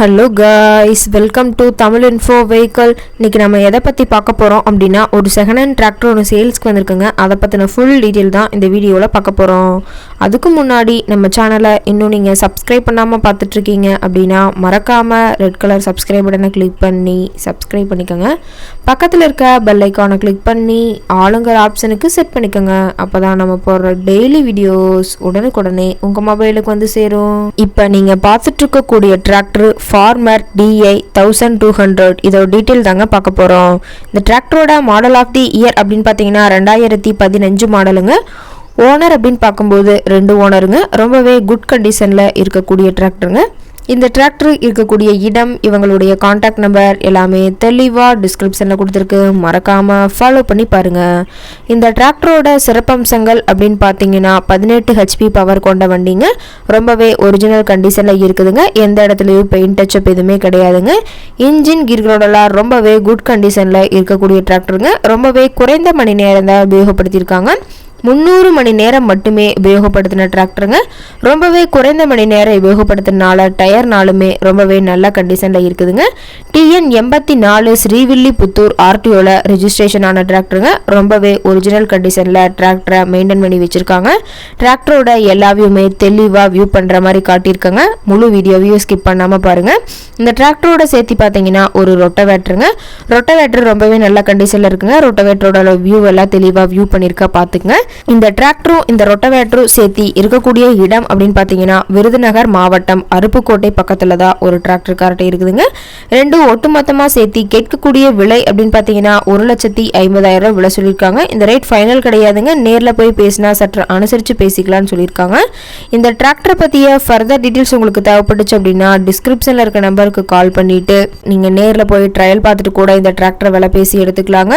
Hello guys welcome to Tamil info vehicle இன்றைக்கி நம்ம எதை பற்றி பார்க்க போகிறோம் அப்படின்னா ஒரு செகண்ட் ஹேண்ட் டிராக்டர் ஒன்று சேல்ஸ்க்கு வந்திருக்குங்க. அதை பற்றின ஃபுல் டீட்டெயில் தான் இந்த வீடியோவில் பார்க்க போகிறோம் அதுக்கு முன்னாடி நம்ம சேனலை இன்னும் நீங்கள் சப்ஸ்கிரைப் பண்ணாமல் பார்த்துட்ருக்கீங்க அப்படின்னா மறக்காமல் ரெட் கலர் சப்ஸ்கிரைப் பட்டனை கிளிக் பண்ணி சப்ஸ்கிரைப் பண்ணிக்கோங்க. பக்கத்தில் இருக்க பெல் ஐக்கானை கிளிக் பண்ணி ஆளுங்கிற ஆப்ஷனுக்கு செட் பண்ணிக்கோங்க. அப்போ தான் நம்ம போடுற டெய்லி வீடியோஸ் உடனுக்குடனே உங்கள் மொபைலுக்கு வந்து சேரும். இப்போ நீங்கள் பார்த்துட்ருக்கக்கூடிய tractor farmer DI thousand two hundred இதோட டீட்டெயில் தாங்க பார்க்க போகிறோம் இந்த டிராக்டரோட மாடல் ஆஃப் தி இயர் அப்படின்னு பார்த்தீங்கன்னா ரெண்டாயிரத்தி பதினஞ்சு மாடலுங்க ஓனர் அப்படின்னு பார்க்கும்போது ரெண்டு ஓனருங்க. ரொம்பவே குட் கண்டிஷனில் இருக்கக்கூடிய டிராக்டருங்க இந்த டிராக்டர் இருக்கக்கூடிய இடம் இவங்களுடைய காண்டாக்ட் நம்பர் எல்லாமே தெளிவாக டிஸ்கிரிப்ஷனில் கொடுத்துருக்கு. மறக்காமல் ஃபாலோ பண்ணி பாருங்கள் இந்த டிராக்டரோட சிறப்பம்சங்கள் அப்படின்னு பார்த்தீங்கன்னா பதினெட்டு ஹெச்பி பவர் கொண்ட வண்டிங்க. ரொம்பவே ஒரிஜினல் கண்டிஷனில் இருக்குதுங்க. எந்த இடத்துலையும் பெயிண்ட் டச்சப் எதுவுமே கிடையாதுங்க. இன்ஜின் கீர்களோடலாம் ரொம்பவே குட் கண்டிஷனில் இருக்கக்கூடிய டிராக்டருங்க ரொம்பவே குறைந்த மணி நேரம் தான் உபயோகப்படுத்தியிருக்காங்க. முந்நூறு மணி நேரம் மட்டுமே உபயோகப்படுத்தின டிராக்டருங்க. ரொம்பவே குறைந்த மணி நேரம் உபயோகப்படுத்தினால டயர்னாலுமே ரொம்பவே நல்ல கண்டிஷனில் இருக்குதுங்க. டிஎன் எண்பத்தி நாலு ஸ்ரீவில்லி புத்தூர் ஆர்டிஓவில் ரிஜிஸ்ட்ரேஷன் ஆன டிராக்டருங்க. ரொம்பவே ஒரிஜினல் கண்டிஷனில் டிராக்டரை மெயின்டைன் பண்ணி வச்சுருக்காங்க. டிராக்டரோட எல்லா வியூமே தெளிவாக வியூ பண்ணுற மாதிரி காட்டியிருக்காங்க. முழு வீடியோவையும் ஸ்கிப் பண்ணாமல் பாருங்கள் இந்த டிராக்டரோட சேர்த்து பார்த்தீங்கன்னா ஒரு ரொட்டவேட்டருங்க. ரொட்டவேட்டர் ரொம்பவே நல்ல கண்டிஷனில் இருக்குங்க. ரொட்டவேட்டரோட வியூ எல்லாம் தெளிவாக வியூ பண்ணியிருக்கா பார்த்துக்குங்க. இந்த டிராக்டரும் இந்த ரொட்டவேட்டரும் சேர்த்தி இருக்கக்கூடிய இடம் அப்படின்னு பார்த்தீங்கன்னா விருதுநகர் மாவட்டம் அருப்புக்கோட்டை பக்கத்தில் தான் ஒரு டிராக்டர் கார்ட்டை இருக்குதுங்க. ரெண்டும் ஒட்டுமொத்தமாக சேர்த்தி கேட்கக்கூடிய விலை அப்படின்னு பார்த்தீங்கன்னா ஒரு லட்சத்தி ஐம்பதாயிரம் ரூபா விலை சொல்லியிருக்காங்க. இந்த ரேட் ஃபைனல் கிடையாதுங்க. நேரில் போய் பேசினா சற்று அனுசரித்து பேசிக்கலாம்னு சொல்லியிருக்காங்க. இந்த டிராக்டரை பற்றிய ஃபர்தர் டீட்டெயில்ஸ் உங்களுக்கு தேவைப்பட்டுச்சு அப்படின்னா டிஸ்கிரிப்ஷனில் இருக்க நம்பருக்கு கால் பண்ணிவிட்டு நீங்கள் நேரில் போய் ட்ரையல் பார்த்துட்டு கூட இந்த டிராக்டரை விலை பேசி எடுத்துக்கலாங்க.